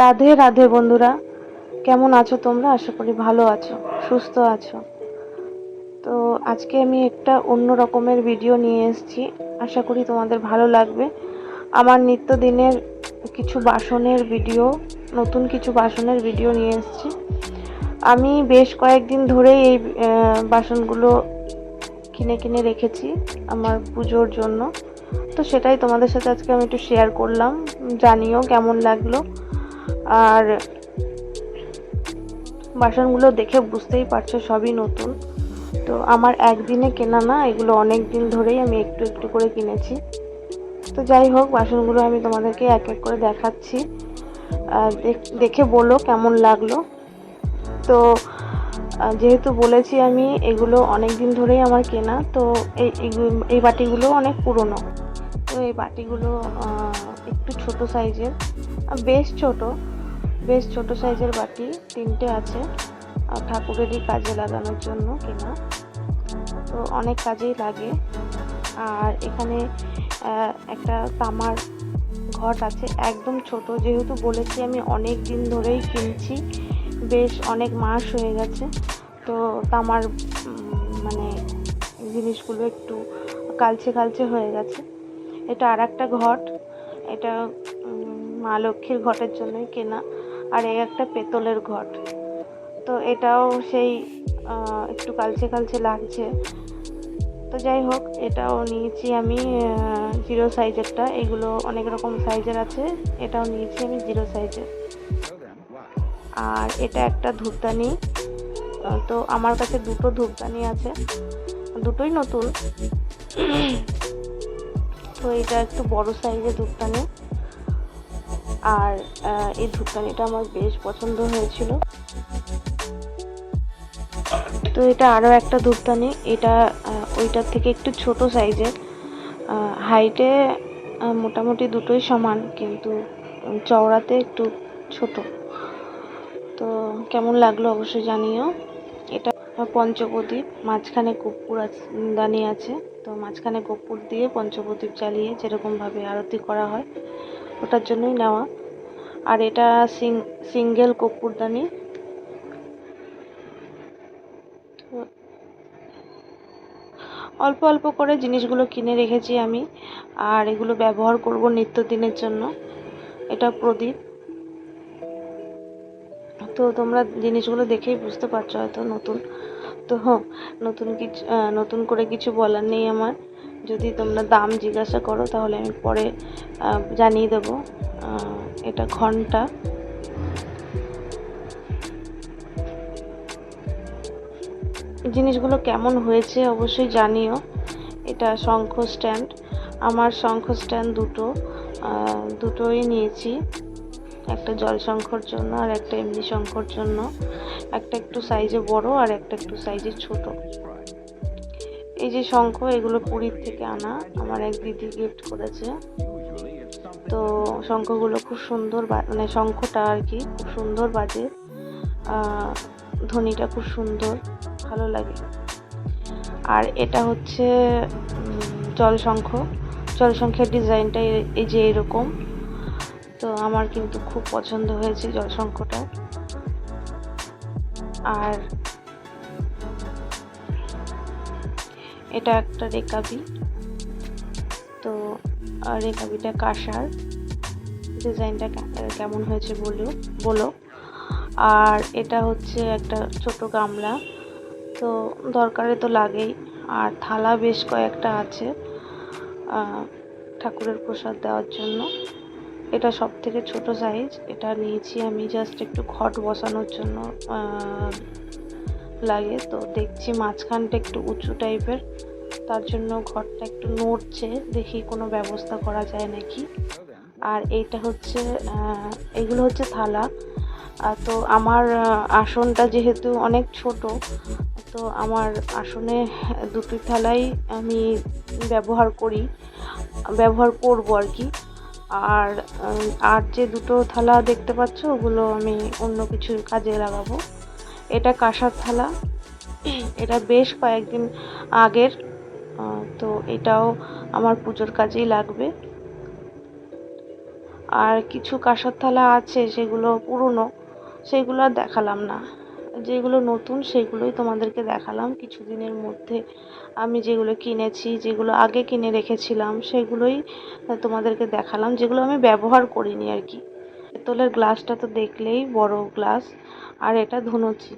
রাধে রাধে বন্ধুরা। কেমন আছো তোমরা? আশা করি ভালো আছো, সুস্থ আছো। তো আজকে আমি একটা অন্য রকমের ভিডিও নিয়ে এসেছি। আশা করি তোমাদের ভালো লাগবে। আমার নিত্যদিনের কিছু বাসনের ভিডিও নতুন কিছু বাসনের ভিডিও নিয়ে এসেছি। আমি বেশ কয়েকদিন ধরেই এই বাসনগুলো কিনে কিনে রেখেছি আমার পুজোর জন্য। তো সেটাই তোমাদের সাথে আজকে আমি একটু শেয়ার করলাম। জানিও কেমন লাগল। আর বাসনগুলো দেখে বুঝতেই পারছ সবই নতুন। তো আমার একদিনে কেনা না, এগুলো অনেক দিন ধরেই আমি একটু একটু করে কিনেছি। তো যাই হোক, বাসনগুলো আমি তোমাদেরকে এক এক করে দেখাচ্ছি। দেখে বলো কেমন লাগল। তো যেহেতু বলেছি আমি, এগুলো অনেক দিন ধরেই আমার কেনা, তো এই এই বাটিগুলো অনেক পুরনো। তো এই বাটিগুলো একটু ছোট সাইজের, বেশ ছোট। বেশ ছোট সাইজের বাটি, তিনটে আছে, আর ঠাকুরেরই কাজে লাগানোর জন্য কেনা। তো অনেক কাজেই লাগে। আর এখানে একটা তামার ঘট আছে, একদম ছোট। যেহেতু বলেছি আমি অনেক দিন ধরেই কিনছি, বেশ অনেক মাস হয়ে গেছে। তো তামার মানে জিনিসগুলো একটু কালচে কালচে হয়ে গেছে। এটা আর একটা ঘট। এটা মা লক্ষ্মীর ঘটের জন্যই কেনা। আর এই একটা পেতলের ঘট। তো এটাও সেই একটু কালচে কালচে লাগছে। তো যাই হোক, এটাও নিয়েছি আমি জিরো সাইজেরটা এগুলো অনেক রকম সাইজের আছে। এটাও নিয়েছি আমি জিরো সাইজের আর এটা একটা ধূপদানি। তো আমার কাছে দুটো ধূপদানি আছে। দুটোই নতুন। তো এটা একটু বড় সাইজের ধূপদানি। আর এই ধূপদানিটা আমার বেশ পছন্দ হয়েছিল। তো এটা আরও একটা ধূপদানি এটা ওইটার থেকে একটু ছোট সাইজের। হাইটে মোটামুটি দুটোই সমান, কিন্তু চওড়াতে একটু ছোট। তো কেমন লাগল অবশ্যই জানিও। এটা পঞ্চপ্রদীপ, মাঝখানে কর্পূর দানি আছে। তো মাঝখানে কর্পূর দিয়ে পঞ্চপ্রদীপ জ্বালিয়ে যেরকমভাবে আরতি করা হয় ওটার জন্যই নেওয়া। আর এটা সিং, সিঙ্গেল কর্পূরদানি অল্প অল্প করে জিনিসগুলো কিনে রেখেছি আমি। আর এগুলো ব্যবহার করব নিত্যদিনের জন্য। এটা প্রদীপ। তো তোমরা জিনিসগুলো দেখেই বুঝতে পারছ, হয়তো নতুন। তো নতুন কিছু নতুন করে কিছু বলার নেই আমার। যদি তোমরা দাম জিজ্ঞাসা করো, তাহলে আমি পরে জানিয়ে দেবো এটা ঘণ্টা। জিনিসগুলো কেমন হয়েছে অবশ্যই জানিও। এটা শঙ্খ স্ট্যান্ড। আমার শঙ্খ স্ট্যান্ড দুটো দুটোই নিয়েছি। একটা জল শঙ্খর জন্য আর একটা এমনি শঙ্খর জন্য। একটা একটু সাইজে বড় আর একটা একটু সাইজে ছোট। এই যে শঙ্খ, এগুলো পুরীর থেকে আনা। আমার এক দিদি গিফট করেছে। তো শঙ্খগুলো খুব সুন্দর মানে শঙ্খটা আর কি খুব সুন্দর বাজে। ধ্বনিটা খুব সুন্দর, ভালো লাগে। আর এটা হচ্ছে জলশঙ্খ। জলশঙ্খের ডিজাইনটা এই যে এরকম। তো আমার কিন্তু খুব পছন্দ হয়েছে জলশঙ্খটা। আর এটা একটা রেকাবি তো রেকাবিটা কাঁসার। ডিজাইনটা কেমন হয়েছে বলো বলো। আর এটা হচ্ছে একটা ছোট গামলা। তো, দরকারে তো লাগেই। আর থালা বেশ কয়েকটা আছে ঠাকুরের প্রসাদ দেওয়ার জন্য। এটা সব থেকে ছোট সাইজ এটা নিয়েছি আমি জাস্ট একটু ঘট বসানোর জন্য লাগে, তো দেখছি মাঝখানটা একটু উঁচু টাইপের। তার জন্য ঘরটা একটু নড়ছে, দেখি কোনো ব্যবস্থা করা যায় নাকি। আর এইটা হচ্ছে এগুলো হচ্ছে থালা। তো আমার আসনটা যেহেতু অনেক ছোট, তো আমার আসনে দুটি থালাই আমি ব্যবহার করি, ব্যবহার করব আর কি। আর আর যে দুটো থালা দেখতে পাচ্ছ, ওগুলো আমি অন্য কিছু কাজে লাগাবো। এটা কাঁসার থালা। এটা বেশ কয়েকদিন আগের তো এটাও আমার পুজোর কাজেই লাগবে। আর কিছু কাঁসার থালা আছে সেগুলো পুরনো, সেগুলো আর দেখালাম না। যেগুলো নতুন সেগুলোই তোমাদেরকে দেখালাম। কিছুদিনের মধ্যে আমি যেগুলো কিনেছি, যেগুলো আগে কিনে রেখেছিলাম, সেগুলোই তোমাদেরকে দেখালাম, যেগুলো আমি ব্যবহার করিনি আর কি। পেতলের গ্লাসটা তো দেখলেই বড় গ্লাস, আর এটা ধুনুচি।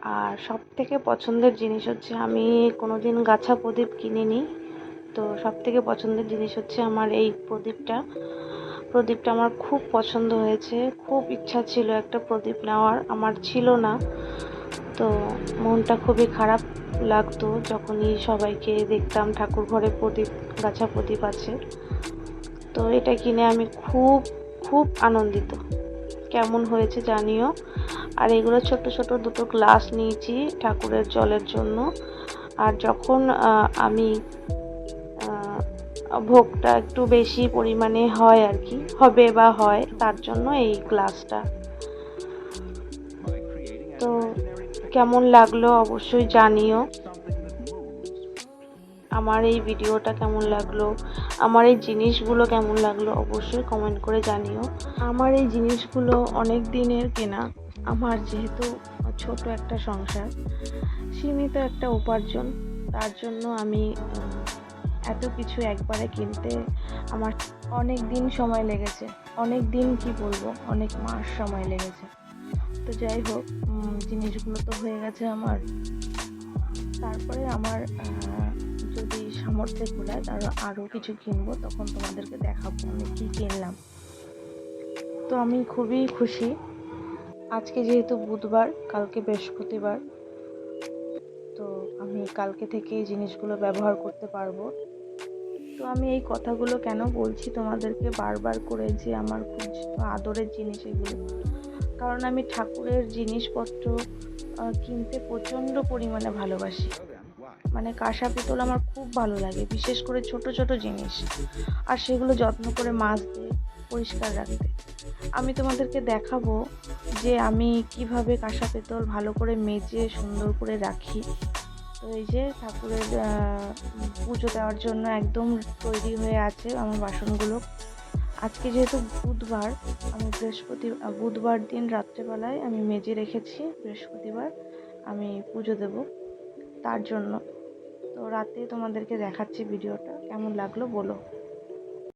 আর সব থেকে পছন্দের জিনিস হচ্ছে, আমি কোনোদিন গাছা প্রদীপ কিনিনি, তো সব থেকে পছন্দের জিনিস হচ্ছে আমার এই প্রদীপটা। প্রদীপটা আমার খুব পছন্দ হয়েছে, খুব ইচ্ছা ছিল একটা প্রদীপ নেওয়ার, আমার ছিল না। তো মনটা খুবই খারাপ লাগতো যখনই সবাইকে দেখতাম ঠাকুর ঘরে প্রদীপ গাছা প্রদীপ আছে। তো এটা কিনে আমি খুব খুব আনন্দিত। কেমন হয়েছে জানিও? আর এগুলো ছোট ছোট দুটো গ্লাস নিয়েছি ঠাকুরের জলের জন্য। আর যখন আমি ভোগটা একটু বেশি পরিমাণে হয় আর কি হবে বা হয় তার জন্য এই গ্লাসটা। তো কেমন লাগল অবশ্যই জানিও। আমার এই ভিডিওটা কেমন লাগল, আমার এই জিনিসগুলো কেমন লাগল অবশ্যই কমেন্ট করে জানিও। আমার এই জিনিসগুলো অনেক দিনের কেনা, আমার যেহেতু ছোট একটা সংসার, সীমিত একটা উপার্জন, তার জন্য আমি এত কিছু একবারে কিনতে আমার অনেক দিন সময় লেগেছে, অনেক দিন কি বলব, অনেক মাস সময় লেগেছে। তো যাই হোক জিনিসগুলো তো হয়ে গেছে আমার। তারপরে আমার যদি সামর্থ্যে কুলায় তারও আরও কিছু কিনবো, তখন তোমাদেরকে দেখাবো আমি কী কিনলাম। তো আমি খুবই খুশি। আজকে যেহেতু বুধবার, কালকে বৃহস্পতিবার, তো আমি কালকে থেকে এই জিনিসগুলো ব্যবহার করতে পারব। তো আমি এই কথাগুলো কেন বলছি তোমাদেরকে বারবার করে যে আমার খুব আদরের জিনিস এগুলো? কারণ আমি ঠাকুরের জিনিসপত্র কিনতে প্রচণ্ড পরিমাণে ভালোবাসি। মানে কাঁসা পিতল আমার খুব ভালো লাগে, বিশেষ করে ছোট ছোট জিনিস। আর সেগুলো যত্ন করে মাছ মাজতে পরিষ্কার রাখতে। আমি তোমাদেরকে দেখাবো যে আমি কীভাবে কাঁসা পিতল ভালো করে মেজে সুন্দর করে রাখি। তো এই যে ঠাকুরের পুজো দেওয়ার জন্য একদম তৈরি হয়ে আছে আমার বাসনগুলো। আজকে যেহেতু বুধবার, আমি বৃহস্পতি বুধবার দিন রাত্রেবেলায় আমি মেজে রেখেছি, বৃহস্পতিবার আমি পুজো দেব তার জন্য। তো রাতে তোমাদেরকে দেখাচ্ছি ভিডিওটা, কেমন লাগল বলো।